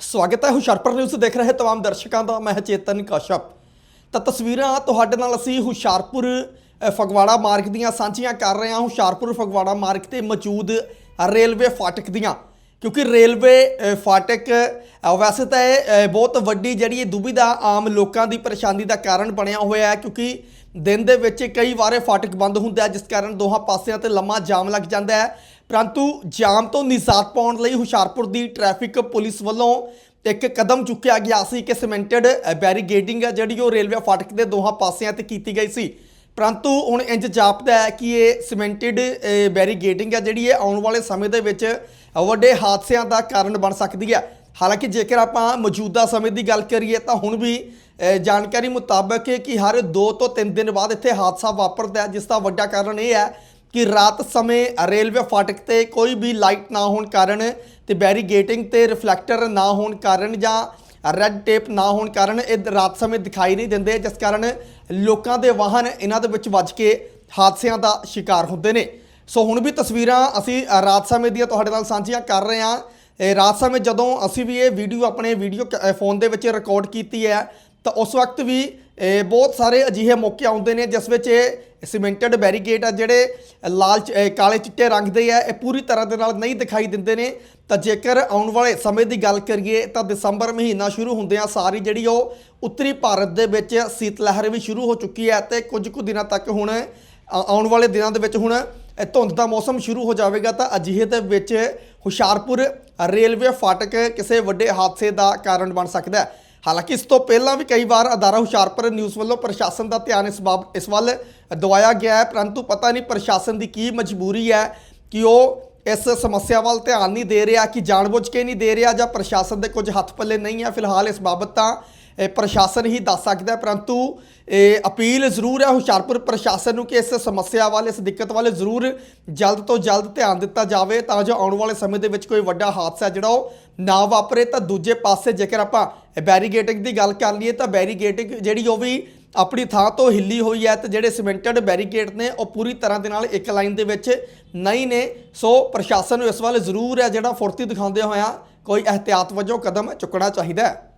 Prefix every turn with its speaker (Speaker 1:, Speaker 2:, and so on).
Speaker 1: ਸਵਾਗਤ ਹੈ ਹੁਸ਼ਿਆਰਪੁਰ ਨਿਊਜ਼ ਦੇਖ ਰਹੇ ਤਮਾਮ ਦਰਸ਼ਕਾਂ ਦਾ, ਮੈਂ ਚੇਤਨ ਕਸ਼ਪ। ਤਾਂ ਤਸਵੀਰਾਂ ਤੁਹਾਡੇ ਨਾਲ ਅਸੀਂ ਹੁਸ਼ਿਆਰਪੁਰ ਫਗਵਾੜਾ ਮਾਰਗ ਦੀਆਂ ਸਾਂਝੀਆਂ ਕਰ ਰਹੇ ਹਾਂ। ਹੁਸ਼ਿਆਰਪੁਰ, ਫਗਵਾੜਾ ਮਾਰਗ ਤੇ ਮੌਜੂਦ ਰੇਲਵੇ ਫਾਟਕ ਦੀਆਂ। ਕਿਉਂਕਿ ਰੇਲਵੇ ਫਾਟਕ ਵੈਸੇ ਤਾਂ ਇਹ ਬਹੁਤ ਵੱਡੀ ਜਿਹੜੀ ਇਹ ਦੁਬਿਧਾ ਆਮ ਲੋਕਾਂ ਦੀ ਪਰੇਸ਼ਾਨੀ ਦਾ ਕਾਰਨ ਬਣਿਆ ਹੋਇਆ ਹੈ, ਕਿਉਂਕਿ ਦਿਨ ਦੇ ਵਿੱਚ ਕਈ ਵਾਰੇ ਫਾਟਕ ਬੰਦ ਹੁੰਦਾ ਹੈ ਜਿਸ ਕਾਰਨ ਦੋਹਾਂ ਪਾਸਿਆਂ ਤੇ ਲੰਮਾ ਜਾਮ ਲੱਗ ਜਾਂਦਾ ਹੈ। ਪਰੰਤੂ ਜਾਮ ਤੋਂ ਨਿਜਾਤ ਪਾਉਣ ਲਈ ਹੁਸ਼ਿਆਰਪੁਰ ਦੀ ਟ੍ਰੈਫਿਕ ਪੁਲਿਸ ਵੱਲੋਂ ਇੱਕ ਕਦਮ ਚੁੱਕਿਆ ਗਿਆ ਸੀ ਕਿ ਸਿਮੈਂਟਡ ਬੈਰੀਗੇਡਿੰਗ ਹੈ ਜਿਹੜੀ ਉਹ ਰੇਲਵੇ ਫਾਟਕ ਦੇ ਦੋਹਾਂ ਪਾਸਿਆਂ ਤੇ ਕੀਤੀ ਗਈ ਸੀ। ਪਰੰਤੂ ਹੁਣ ਇੰਜ ਜਾਪਦਾ ਹੈ ਕਿ ਇਹ ਸਿਮੈਂਟਡ ਬੈਰੀਗੇਡਿੰਗ ਹੈ ਜਿਹੜੀ ਇਹ ਆਉਣ ਵਾਲੇ ਸਮੇਂ ਦੇ ਵਿੱਚ ਵੱਡੇ ਹਾਦਸਿਆਂ ਦਾ ਕਾਰਨ ਬਣ ਸਕਦੀ ਹੈ। ਹਾਲਾਂਕਿ ਜੇਕਰ ਆਪਾਂ ਮੌਜੂਦਾ ਸਮੇਂ ਦੀ ਗੱਲ ਕਰੀਏ ਤਾਂ ਹੁਣ ਵੀ ਜਾਣਕਾਰੀ ਮੁਤਾਬਕ ਕਿ ਹਰ 2 ਤੋਂ 3 ਦਿਨ ਬਾਅਦ ਇੱਥੇ ਹਾਦਸਾ ਵਾਪਰਦਾ ਹੈ, ਜਿਸ ਦਾ ਵੱਡਾ ਕਾਰਨ ਇਹ ਹੈ ਕਿ ਰਾਤ ਸਮੇਂ ਰੇਲਵੇ ਫਾਟਕ ਤੇ ਕੋਈ ਵੀ ਲਾਈਟ ਨਾ ਹੋਣ ਕਾਰਨ ਤੇ ਬੈਰੀਗੇਟਿੰਗ ਤੇ ਰਿਫਲੈਕਟਰ ਨਾ ਹੋਣ ਕਾਰਨ ਜਾਂ ਰੈੱਡ ਟੇਪ ਨਾ ਹੋਣ ਕਾਰਨ ਇਹ ਰਾਤ ਸਮੇਂ ਦਿਖਾਈ ਨਹੀਂ ਦਿੰਦੇ, ਜਿਸ ਕਾਰਨ ਲੋਕਾਂ ਦੇ ਵਾਹਨ ਇਹਨਾਂ ਦੇ ਵਿੱਚ ਵੱਜ ਕੇ ਹਾਦਸਿਆਂ ਦਾ ਸ਼ਿਕਾਰ ਹੁੰਦੇ ਨੇ। ਸੋ ਹੁਣ ਵੀ ਤਸਵੀਰਾਂ ਅਸੀਂ ਰਾਤ ਸਮੇਂ ਦੀਆਂ ਤੁਹਾਡੇ ਨਾਲ ਸਾਂਝੀਆਂ ਕਰ ਰਹੇ ਹਾਂ। ਰਾਤ ਸਮੇਂ ਜਦੋਂ ਅਸੀਂ ਵੀ ਇਹ ਵੀਡੀਓ ਆਪਣੇ ਵੀਡੀਓ ਫੋਨ ਦੇ ਵਿੱਚ ਰਿਕਾਰਡ ਕੀਤੀ ਹੈ, ਤਾਂ ਉਸ ਵਕਤ ਵੀ ਬਹੁਤ ਸਾਰੇ ਅਜਿਹੇ ਮੌਕੇ ਆਉਂਦੇ ਨੇ ਜਿਸ ਵਿੱਚ ਇਹ ਸਿਮੈਂਟਡ ਬੈਰੀਗੇਟ ਆ ਜਿਹੜੇ ਲਾਲ ਚ- ਕਾਲੇ ਚਿੱਟੇ ਰੰਗ ਦੇ ਆ, ਇਹ ਪੂਰੀ ਤਰ੍ਹਾਂ ਦੇ ਨਾਲ ਨਹੀਂ ਦਿਖਾਈ ਦਿੰਦੇ ਨੇ। ਤਾਂ ਜੇਕਰ ਆਉਣ ਵਾਲੇ ਸਮੇਂ ਦੀ ਗੱਲ ਕਰੀਏ, ਤਾਂ ਦਸੰਬਰ ਮਹੀਨਾ ਸ਼ੁਰੂ ਹੁੰਦਿਆਂ ਸਾਰੀ ਜਿਹੜੀ ਉਹ ਉੱਤਰੀ ਭਾਰਤ ਦੇ ਵਿੱਚ ਸੀਤ ਲਹਿਰ ਵੀ ਸ਼ੁਰੂ ਹੋ ਚੁੱਕੀ ਹੈ ਤੇ ਕੁਝ ਕੁ ਦਿਨਾਂ ਤੱਕ ਹੁਣ ਆਉਣ ਵਾਲੇ ਦਿਨਾਂ ਦੇ ਵਿੱਚ ਹੁਣ ਧੁੰਦ ਦਾ ਮੌਸਮ ਸ਼ੁਰੂ ਹੋ ਜਾਵੇਗਾ ਤਾਂ ਅਜਿਹੇ ਦੇ ਵਿੱਚ ਹੁਸ਼ਿਆਰਪੁਰ ਰੇਲਵੇ ਫਾਟਕ ਕਿਸੇ ਵੱਡੇ ਹਾਦਸੇ ਦਾ ਕਾਰਨ ਬਣ ਸਕਦਾ ਹੈ। ਹਾਲਾਂਕਿ ਇਸ ਤੋਂ ਪਹਿਲਾਂ ਵੀ ਕਈ ਵਾਰ ਅਦਾਰਾ ਹੁਸ਼ਿਆਰਪੁਰ ਨਿਊਜ਼ ਵੱਲੋਂ ਪ੍ਰਸ਼ਾਸਨ ਦਾ ਧਿਆਨ ਇਸ ਬਾਬ, ਇਸ ਵੱਲ ਦਵਾਇਆ ਗਿਆ ਹੈ, ਪਰੰਤੂ ਪਤਾ ਨਹੀਂ ਪ੍ਰਸ਼ਾਸਨ ਦੀ ਕੀ ਮਜਬੂਰੀ ਹੈ ਕਿ ਉਹ ਇਸ ਸਮੱਸਿਆ ਵੱਲ ਧਿਆਨ ਨਹੀਂ ਦੇ ਰਿਹਾ, ਕਿ ਜਾਣਬੁੱਝ ਕੇ ਨਹੀਂ ਦੇ ਰਿਹਾ ਜਾਂ ਪ੍ਰਸ਼ਾਸਨ ਦੇ ਕੁਝ ਹੱਥ ਪੱਲੇ ਨਹੀਂ ਹੈ। ਫਿਲਹਾਲ ਇਸ ਬਾਬਤ ਤਾਂ ਪ੍ਰਸ਼ਾਸਨ ਹੀ ਦੱਸ ਸਕਦਾ ਪਰੰਤੂ ਇਹ ਅਪੀਲ ਜ਼ਰੂਰ ਹੈ ਹੁਸ਼ਿਆਰਪੁਰ ਪ੍ਰਸ਼ਾਸਨ ਨੂੰ ਕਿ ਇਸ ਸਮੱਸਿਆ ਵੱਲ, ਇਸ ਦਿੱਕਤ ਵੱਲ ਜ਼ਰੂਰ ਜਲਦ ਤੋਂ ਜਲਦ ਧਿਆਨ ਦਿੱਤਾ ਜਾਵੇ, ਤਾਂ ਜੋ ਆਉਣ ਵਾਲੇ ਸਮੇਂ ਦੇ ਵਿੱਚ ਕੋਈ ਵੱਡਾ ਹਾਦਸਾ ਜਿਹੜਾ ਉਹ ਨਾ ਵਾਪਰੇ। ਤਾਂ ਦੂਜੇ ਪਾਸੇ ਜੇਕਰ ਆਪਾਂ ਬੈਰੀਗੇਟਿੰਗ ਦੀ ਗੱਲ ਕਰ ਲਈਏ, ਤਾਂ ਬੈਰੀਗੇਟਿੰਗ ਜਿਹੜੀ ਉਹ ਵੀ ਆਪਣੀ ਥਾਂ ਤੋਂ ਹਿੱਲੀ ਹੋਈ ਹੈ, ਤੇ ਜਿਹੜੇ ਸਿਮੈਂਟਡ ਬੈਰੀਗੇਟ ਨੇ, ਉਹ ਪੂਰੀ ਤਰ੍ਹਾਂ ਦੇ ਨਾਲ ਇੱਕ ਲਾਈਨ ਦੇ ਵਿੱਚ ਨਹੀਂ ਨੇ। ਸੋ ਪ੍ਰਸ਼ਾਸਨ ਨੂੰ ਇਸ ਵੱਲ ਜ਼ਰੂਰ ਹੈ ਜਿਹੜਾ ਫੁਰਤੀ ਦਿਖਾਉਂਦੇ ਹੋਇਆ ਕੋਈ ਅਹਤਿਆਤ ਵਜੋਂ ਕਦਮ ਚੁੱਕਣਾ ਚਾਹੀਦਾ ਹੈ।